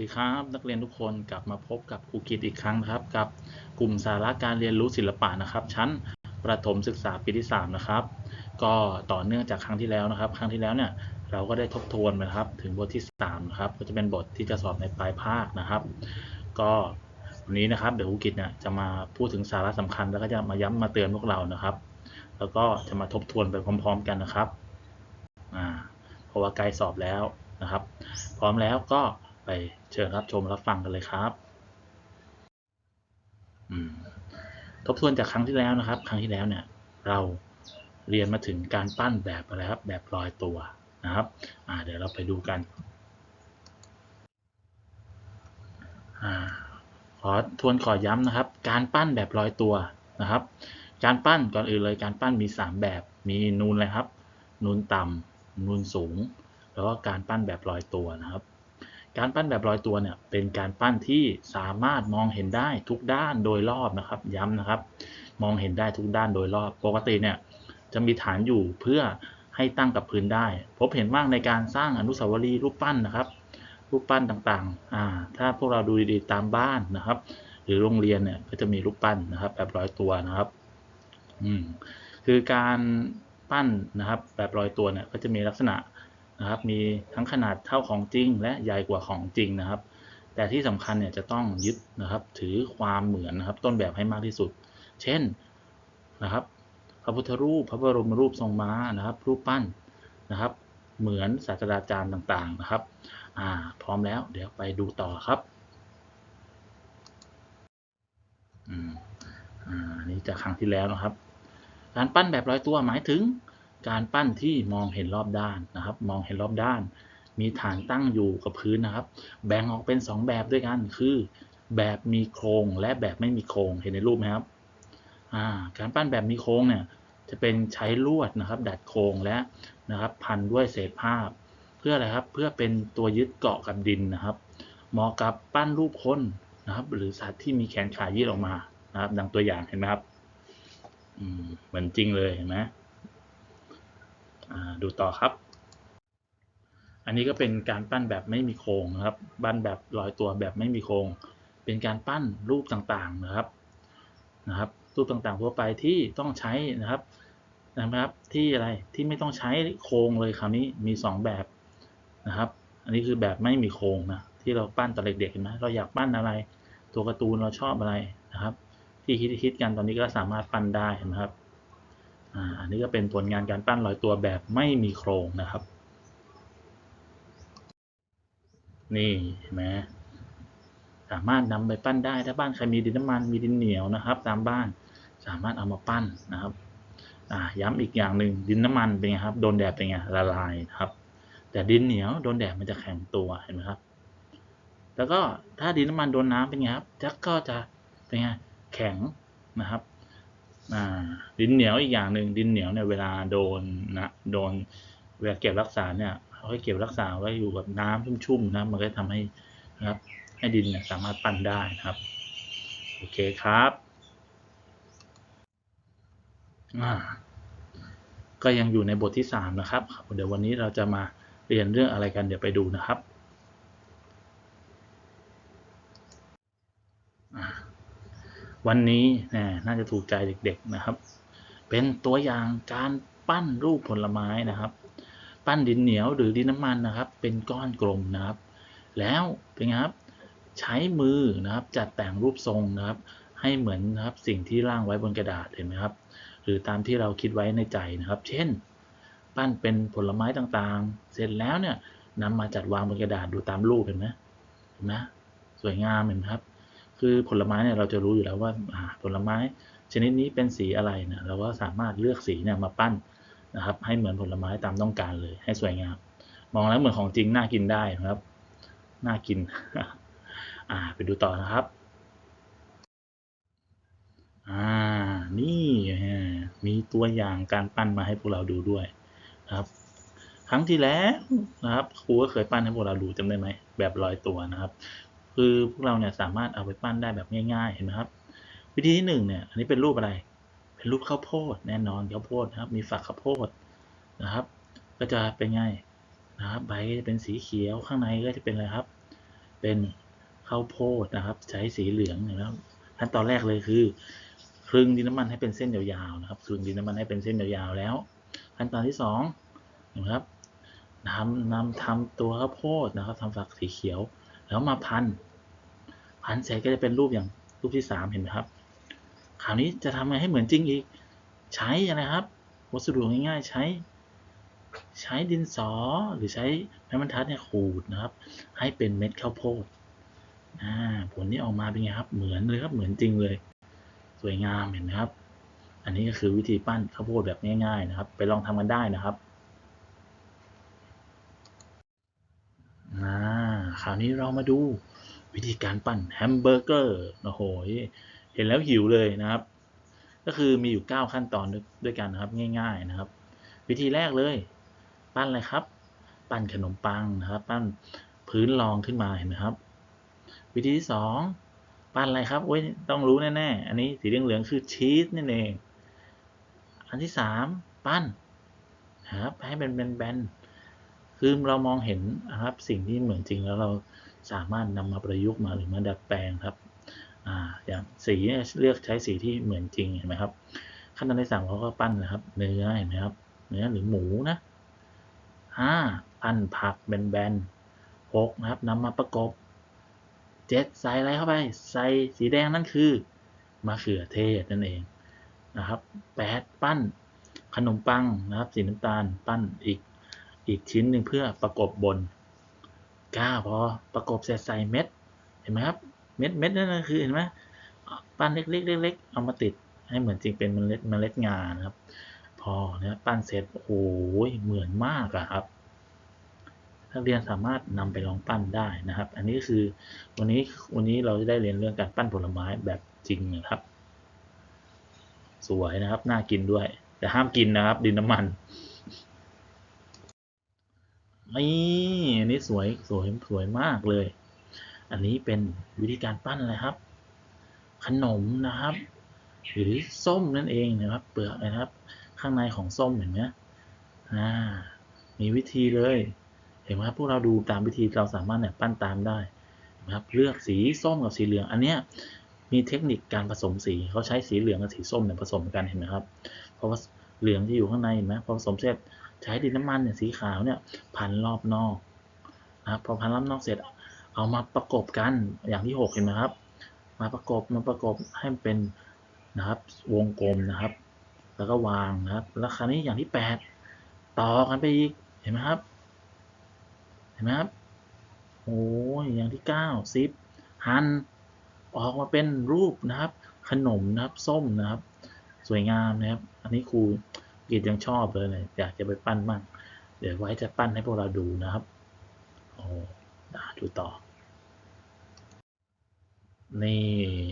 ดีครับนักเรียนทุกคนกลับมาพบกับครูกิตอีกครั้งนะครับ กับกลุ่มสาระการเรียนรู้ศิลปะนะครับ ชั้นประถมศึกษาปีที่ 3 นะครับ ก็ต่อเนื่องจากครั้งที่แล้วนะครับ ครั้งที่แล้วเนี่ยเราก็ได้ทบทวนไปนะครับ ถึงบทที่3นะครับก็จะเป็นบทที่จะสอบในปลายภาคนะครับ ก็วันนี้นะครับเดี๋ยวครูกิตเนี่ยจะมาพูดถึงสาระสำคัญ แล้วก็จะมาย้ำมาเตือนพวกเรานะครับ แล้วก็จะมาทบทวนไปพร้อม ๆ กันนะครับอ่าเพราะว่าใกล้สอบแล้วนะครับ พร้อมแล้วก็ ไปเชิญรับชมรับฟังกันเลยครับอืมทบทวนจากครั้งที่แล้วนะครับ ครั้งที่แล้วเนี่ยเราเรียนมาถึงการปั้นแบบอะไรครับแบบลอยตัวนะครับอ่าเดี๋ยวเราไปดูกันอ่าขอทวนขอย้ำนะครับ การปั้นแบบลอยตัวนะครับ การปั้นก่อนอื่นเลยการปั้นมี 3 แบบมีนูนเลยครับ นูนต่ำนูนสูง แล้วก็การปั้นแบบลอยตัวนะครับ การปั้นแบบลอยตัวเนี่ยเป็นการปั้นที่สามารถมองเห็นได้ทุกด้านโดยรอบนะครับ ย้ำนะครับ มองเห็นได้ทุกด้านโดยรอบปกติเนี่ยจะมีฐานอยู่เพื่อให้ตั้งกับพื้นได้ พบเห็นมากในการสร้างอนุสาวรีย์รูปปั้นนะครับ รูปปั้นต่างๆอ่าถ้าพวกเราดูดีๆตามบ้านนะครับ หรือโรงเรียนเนี่ยก็จะมีรูปปั้นนะครับ แบบลอยตัวนะครับอืมคือการปั้นนะครับ แบบลอยตัวเนี่ยก็จะมีลักษณะ นะครับ มีทั้งขนาดเท่าของจริง และใหญ่กว่าของจริงนะครับ แต่ที่สำคัญเนี่ยจะต้องยึดนะครับถือความเหมือนนะครับ ต้นแบบให้มากที่สุด เช่นนะครับ พระพุทธรูป พระบรมรูปทรงม้านะครับ รูปปั้นนะครับ เหมือนศาสตราจารย์ต่างๆนะครับ อ่า พร้อมแล้ว เดี๋ยวไปดูต่อครับอืมอ่านี่จากครั้งที่แล้วนะครับ การปั้นแบบร้อยตัวหมายถึง การปั้นที่มองเห็นรอบด้านนะครับ มองเห็นรอบด้าน มีฐานตั้งอยู่กับพื้นนะครับ แบ่งออกเป็น 2 แบบด้วยกัน คือ แบบมีโครงและแบบไม่มีโครงเห็นในรูปไหมครับาการปั้นแบบมีโครงเนี่ยจะเป็นใช้ลวดนะครับ ดัดโครงและนะครับพันด้วยเศษผ้าเพื่ออะไรครับเพื่อเป็นตัวยึดเกาะกับดินนะครับ เหมาะกับปั้นรูปคนนะครับ หรือสัตว์ที่มีแขนขายืดออกมานะครับ ดังตัวอย่างเห็นไหมครับเหมือนจริงเลยเห็นไหม ดูต่อครับ อันนี้ก็เป็นการปั้นแบบไม่มีโครงนะครับปั้นแบบลอยตัวแบบไม่มีโครง เป็นการปั้นรูปต่างๆนะครับนะครับ รูปต่างๆทั่วไปที่ต้องใช้นะครับนะครับที่อะไรที่ไม่ต้องใช้โครงเลยคราวนี้มี 2 แบบนะครับ อันนี้คือแบบไม่มีโครงนะที่เราปั้นตอนเด็กๆเห็นไหมเราอยากปั้นอะไร ตัวการ์ตูนเราชอบอะไรนะครับ ที่คิดๆกันตอนนี้ก็สามารถปั้นได้นะครับ อันนี้ก็เป็นผลงานการปั้นลอยตัวแบบไม่มีโครงนะครับ นี่เห็นไหมสามารถนำไปปั้นได้ถ้าบ้านใครมีดินน้ำมันมีดินเหนียวนะครับ ตามบ้านสามารถเอามาปั้นนะครับย้ำอีกอย่างหนึ่งดินน้ำมันเป็นไงครับโดนแดดเป็นไงละลายนะครับ แต่ดินเหนียวโดนแดดมันจะแข็งตัวเห็นไหมครับ แล้วก็ถ้าดินน้ำมันโดนน้ำเป็นไงครับจะก็จะเป็นไงแข็งนะครับ ดินเหนียวอีกอย่างหนึ่งดินเหนียวเนี่ยเวลาโดนนะโดนเวลาเก็บรักษาเนี่ยเขาให้เก็บรักษาไว้อยู่กับน้ำชุ่มๆนะมันก็ทำให้นะครับ ให้ดินเนี่ยสามารถปั้นได้นะครับโอเคครับก็ยังอยู่ในบทที่สามนะครับ เดี๋ยววันนี้เราจะมาเรียนเรื่องอะไรกันเดี๋ยวไปดูนะครับอ่า วันนี้น่าจะถูกใจเด็กๆนะครับ เป็นตัวอย่างการปั้นรูปผลไม้นะครับ ปั้นดินเหนียวหรือดินน้ำมันนะครับ เป็นก้อนกลมนะครับ แล้วเป็นไงครับ ใช้มือนะครับจัดแต่งรูปทรงนะครับ ให้เหมือนนะครับสิ่งที่ร่างไว้บนกระดาษเห็นไหมครับ หรือตามที่เราคิดไว้ในใจนะครับ เช่น ปั้นเป็นผลไม้ต่างๆ เสร็จแล้วเนี่ยนำมาจัดวางบนกระดาษดูตามรูปเห็นไหมเห็นไหมสวยงามเห็นไหมครับ คือผลไม้เนี่ยเราจะรู้อยู่แล้วว่าผลไม้ ชนิดนี้เป็นสีอะไรเนี่ยเราก็สามารถเลือกสีเนี่ยมาปั้นนะครับ ให้เหมือนผลไม้ตามต้องการเลย ให้สวยงาม มองแล้วเหมือนของจริงน่ากินได้นะครับน่ากินอ่าไปดูต่อนะครับอ่านี่มีตัวอย่างการปั้นมาให้พวกเราดูด้วยนะครับ ครั้งที่แล้วนะครับครูก็เคยปั้นให้พวกเราดูจำได้ไหมแบบลอยตัวนะครับ คือพวกเราเนี่ยสามารถเอาไปปั้นได้แบบง่าย ๆ เห็นไหมครับ วิธีที่หนึ่งเนี่ย อันนี้เป็นรูปอะไร เป็นรูปข้าวโพดแน่นอนข้าวโพดนะครับ มีฝักข้าวโพดนะครับ ก็จะเป็นไงนะครับใบก็จะเป็นสีเขียวข้างในก็จะเป็นอะไรครับ เป็นข้าวโพดนะครับ ใช้สีเหลืองนะครับขั้นตอนแรกเลยคือคลึงดินน้ำมันให้เป็นเส้นยาวๆนะครับคลึงดินน้ำมันให้เป็นเส้นยาวๆแล้ว ขั้นตอนที่สองนะครับนำนำทำตัวข้าวโพดนะครับทำฝักสีเขียว แล้วมาพัน พันเสร็จก็จะเป็นรูปอย่างรูปที่สามเห็นไหมครับ คราวนี้จะทำไงให้เหมือนจริงอีก ใช้อะไรครับ วัสดุง่ายๆใช้ ใช้ดินสอหรือใช้ไม้บรรทัดเนี่ยขูดนะครับ ให้เป็นเม็ดข้าวโพดผลที่ออกมาเป็นไงครับ เหมือนเลยครับ เหมือนจริงเลย สวยงามเห็นไหมครับ อันนี้ก็คือวิธีปั้นข้าวโพดแบบง่าย ๆ นะครับ ไปลองทำกันได้นะครับอ่า คราวนี้เรามาดูวิธีการปั้นแฮมเบอร์เกอร์โอ้โหเห็นแล้วหิวเลยนะครับ ก็คือมีอยู่ 9 ขั้นตอนด้วยวยกันนะครับง่าย ๆนะครับ วิธีแรกเลย ปั้นอะไรครับ ปั้นขนมปังนะครับ ปั้นพื้นรองขึ้นมาเห็นไหมครับ วิธีที่สองปั้นอะไรครับโอ้ยต้องรู้แน่ๆอันนี้สีเหลืองๆคือชีสนั่นเอง อันที่สามปั้นนะครับให้เป็นแบนๆ คือเรามองเห็นนะครับสิ่งที่เหมือนจริงแล้วเราสามารถนำมาประยุกต์มาหรือมาดัดแปลงครับอ่าอย่างสีเลือกใช้สีที่เหมือนจริงเห็นไหมครับขั้นตอนที่สามเขาก็ปั้นนะครับ เนื้อเห็นไหมครับ เนื้อหรือหมูนะห้าปั้นผักแบนๆหกนะครับนำมาประกบเจ็ดใส่อะไรเข้าไป ใส่สีแดงนั่นคือมะเขือเทศนั่นเองนะครับแปดปั้นขนมปังนะครับ สีน้ำตาลปั้นอีก อีกชิ้นหนึ่งเพื่อประกบบนก้าพอประกบเสร็จใส่เม็ด เห็นไหมครับ เม็ดเม็ดนั่นคือเห็นไหมปั้นเล็กๆเล็กๆเอามาติดให้เหมือนจริงเป็นเมล็ดเมล็ดงานะครับ พอเนี่ยปั้นเสร็จโอ้โหเหมือนมากอะครับนักเรียนสามารถนำไปลองปั้นได้นะครับ อันนี้คือวันนี้วันนี้เราจะได้เรียนเรื่องการปั้นผลไม้แบบจริงนะครับ สวยนะครับ น่ากินด้วย แต่ห้ามกินนะครับ ดินน้ำมัน นี่อันนี้สวยสวยสวยมากเลย อันนี้เป็นวิธีการปั้นอะไรครับ ขนมนะครับ หรือส้มนั่นเองนะครับ เปลือกนะครับ ข้างในของส้มเห็นไหมอ่ามีวิธีเลย เห็นไหมครับพวกเราดูตามวิธีเราสามารถเนี่ยปั้นตามได้นะครับ เลือกสีส้มกับสีเหลือง อันเนี้ยมีเทคนิคการผสมสีเขาใช้สีเหลืองกับสีส้มเนี่ยผสมกันเห็นไหมครับเพราะว่าเหลืองที่อยู่ข้างในเห็นไหมพอผสมเสร็จ ใช้ดินน้ำมันเนี่ยสีขาวเนี่ยพันรอบนอกนะครับพอพันรอบนอกเสร็จเอามาประกบกันอย่างที่หกเห็นไหมครับ มาประกบมาประกบให้เป็นนะครับวงกลมนะครับ แล้วก็วางนะครับ แล้วคราวนี้อย่างที่แปดต่อกันไปอีกเห็นไหมครับ เห็นไหมครับโอ้ยอย่างที่เก้าสิบหันออกมาเป็นรูปนะครับ ขนมนะครับส้มนะครับ สวยงามนะครับ อันนี้ครู กีดยังชอบเลยเลยอยากจะไปปั้นบ้างเดี๋ยวไว้จะปั้นให้พวกเราดูนะครับโอ้ดูต่อ นี่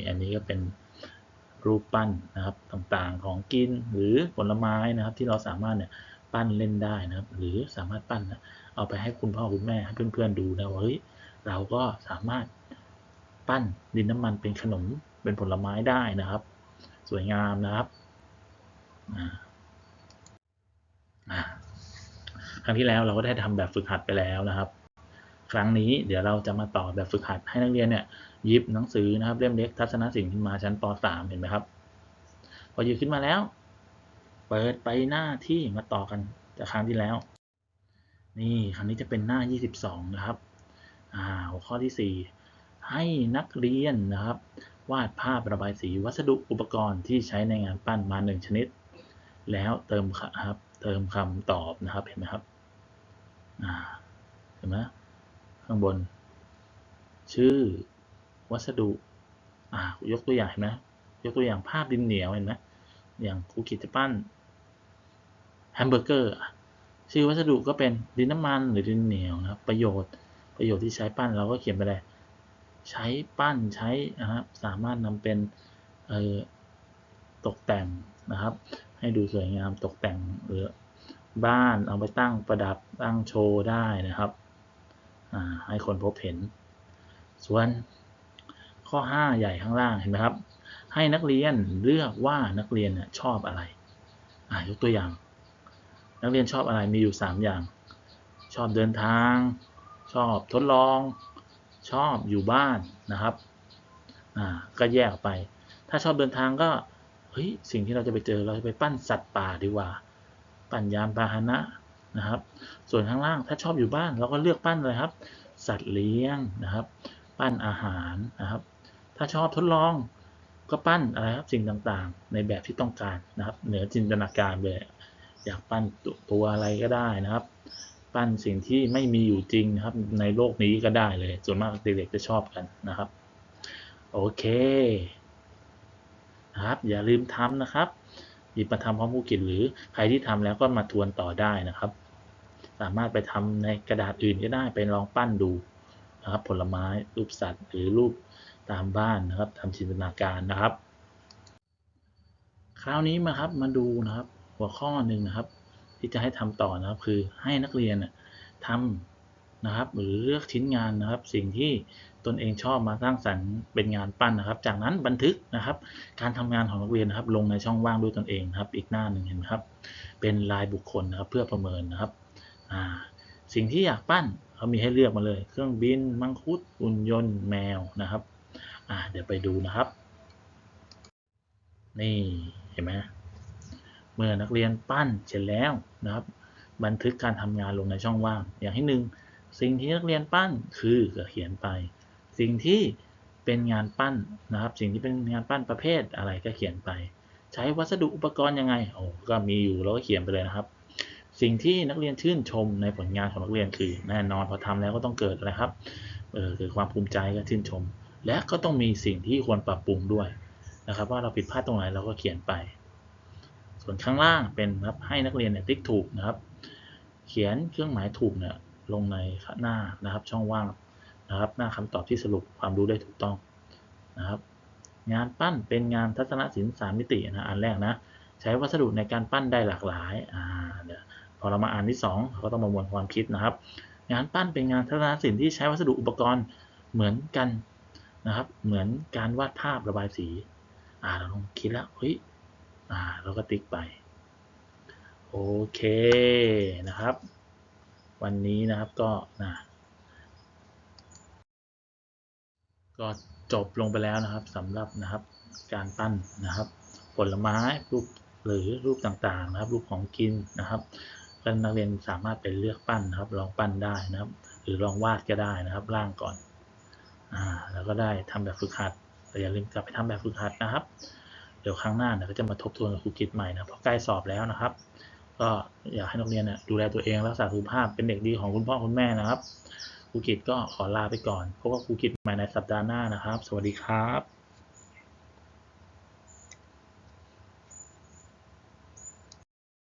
อันนี้ก็เป็นรูปปั้นนะครับต่างๆของกินหรือผลไม้นะครับ ที่เราสามารถเนี่ยปั้นเล่นได้นะครับ หรือสามารถปั้นนะเอาไปให้คุณพ่อคุณแม่ให้เพื่อนๆดูนะว่าเฮ้ยเราก็สามารถปั้นดินน้ำมันเป็นขนมเป็นผลไม้ได้นะครับ สวยงามนะครับอ่าค รั้งที่แล้วเราก็ได้ทำแบบฝึกหัดไปแล้วนะครับ ครั้งนี้เดี๋ยวเราจะมาต่อแบบฝึกหัดให้นักเรียนเนี่ยยิบหนังสือนะครับเล่มเล็กทัศนศิลป์ขึ้นมาชั้นป .3 เห็นไหมครับ พอยิบขึ้นมาแล้ว เปิดไปหน้าที่มาต่อกันจากครั้งที่แล้ว นี่ครั้งนี้จะเป็นหน้า 22 นะครับอ่าหัวข้อที่ 4 ให้นักเรียนนะครับ วาดภาพระบายสีวัสดุอุปกรณ์ที่ใช้ในงานปั้นมาหนึ่งชนิด แล้วเติมครับเติมคำตอบนะครับเห็นไหมครับ เห็นไหมข้างบน ชื่อ วัสดุอ่ายกตัวอย่างเห็นไหมยกตัวอย่างภาพดินเหนียวเห็นไหมอย่างครูกิจจะปั้นแฮมเบอร์เกอร์ชื่อวัสดุก็เป็นดินน้ำมันหรือดินเหนียวนะครับ ประโยชน์ประโยชน์ที่ใช้ปั้นเราก็เขียนไปเลยใช้ปั้นใช้นะครับสามารถนำเป็นตกแต่งนะครับ ให้ดูสวยงามตกแต่งหรือ บ้านเอาไปตั้งประดับตั้งโชว์ได้นะครับ ให้คนพบเห็น ส่วนข้อ 5 ใหญ่ข้างล่างเห็นไหมครับ ให้นักเรียนเลือกว่านักเรียนชอบอะไรยกตัวอย่าง นักเรียนชอบอะไรมีอยู่ 3 อย่าง ชอบเดินทาง ชอบทดลอง ชอบอยู่บ้านนะครับก็แยกออกไป ถ้าชอบเดินทางก็เฮ้ยสิ่งที่เราจะไปเจอเราจะไปปั้นสัตว์ป่าดีกว่า ปั้นยานพาหนะนะครับ ส่วนข้างล่างถ้าชอบอยู่บ้านเราก็เลือกปั้นเลยครับ สัตว์เลี้ยงนะครับ ปั้นอาหารนะครับ ถ้าชอบทดลองก็ปั้นอะไรครับสิ่งต่างๆ ในแบบที่ต้องการนะครับ เหนือจินตนาการเลยอยากปั้นตัวอะไรก็ได้นะครับ ปั้นสิ่งที่ไม่มีอยู่จริงนะครับ ในโลกนี้ก็ได้เลย ส่วนมากเด็กๆจะชอบกันนะครับ โอเคนะครับ อย่าลืมทำนะครับ หยิบมาทำพร้อมผู้กิจหรือใครที่ทำแล้วก็มาทวนต่อได้นะครับ สามารถไปทำในกระดาษอื่นก็ได้ไปลองปั้นดูนะครับ ผลไม้รูปสัตว์ หรือรูปตามบ้านนะครับทำจินตนาการนะครับ คราวนี้มาครับมาดูนะครับ หัวข้อหนึ่งนะครับ ที่จะให้ทำต่อนะครับ คือให้นักเรียนน่ะทำนะครับ หรือเลือกชิ้นงานนะครับ สิ่งที่ตนเองชอบมาสร้างสรรค์เป็นงานปั้นนะครับ จากนั้นบันทึกนะครับ การทำงานของนักเรียนนะครับ ลงในช่องว่างด้วยตนเองนะครับ อีกหน้าหนึ่งเห็นไหมครับ เป็นลายบุคคลนะครับ เพื่อประเมินนะครับสิ่งที่อยากปั้นเขามีให้เลือกมาเลย เครื่องบิน มังคุดหุ่นยนต์แมวนะครับเดี๋ยวไปดูนะครับ นี่เห็นไหมเมื่อนักเรียนปั้นเสร็จแล้วนะครับ บันทึกการทำงานลงในช่องว่าง อย่างที่หนึ่งสิ่งที่นักเรียนปั้นคือก็เขียนไป สิ่งที่เป็นงานปั้นนะครับ สิ่งที่เป็นงานปั้นประเภทอะไรก็เขียนไป ใช้วัสดุอุปกรณ์ยังไงโอ้ก็มีอยู่เราก็เขียนไปเลยนะครับ สิ่งที่นักเรียนชื่นชมในผลงานของนักเรียนคือแน่นอนพอทำแล้วก็ต้องเกิดอะไรครับเออเกิดความภูมิใจก็ชื่นชม และก็ต้องมีสิ่งที่ควรปรับปรุงด้วยนะครับ ว่าเราผิดพลาดตรงไหนเราก็เขียนไป ส่วนข้างล่างเป็นครับให้นักเรียนเนี่ยติ๊กถูกนะครับ เขียนเครื่องหมายถูกเนี่ยลงในหน้านะครับ ช่องว่าง นะครับ หน้าคำตอบที่สรุปความรู้ได้ถูกต้องนะครับ งานปั้นเป็นงานทัศนศิลป์สามมิตินะอันแรกนะ ใช้วัสดุในการปั้นได้หลากหลายอ่าเดี๋ยวพอเรามาอ่านที่2เราก็ต้องประมวลความคิดนะครับ งานปั้นเป็นงานทัศนศิลป์ที่ใช้วัสดุอุปกรณ์เหมือนกันนะครับ เหมือนการวาดภาพระบายสี อ่าเราลองคิดแล้วเฮ้ยอ่าเราก็ติ๊กไปโอเคนะครับ วันนี้นะครับก็นะ ก็จบลงไปแล้วนะครับสำหรับนะครับการปั้นนะครับ ผลไม้รูปหรือรูปต่างๆนะครับ รูปของกินนะครับก็นักเรียนสามารถไปเลือกปั้นนะครับ ลองปั้นได้นะครับ หรือลองวาดก็ได้นะครับร่างก่อนอ่าแล้วก็ได้ทำแบบฝึกหัดแต่อย่าลืมกลับไปทำแบบฝึกหัดนะครับ เดี๋ยวครั้งหน้าเนี่ยก็จะมาทบทวนกับครูกิจใหม่นะเพราะใกล้สอบแล้วนะครับ ก็อยากให้นักเรียนเนี่ยดูแลตัวเองรักษาสุขภาพเป็นเด็กดีของคุณพ่อคุณแม่นะครับ ครูกิจก็ขอลาไปก่อนพบกับครูกิจใหม่ในสัปดาห์หน้านะครับ สวัสดีครับ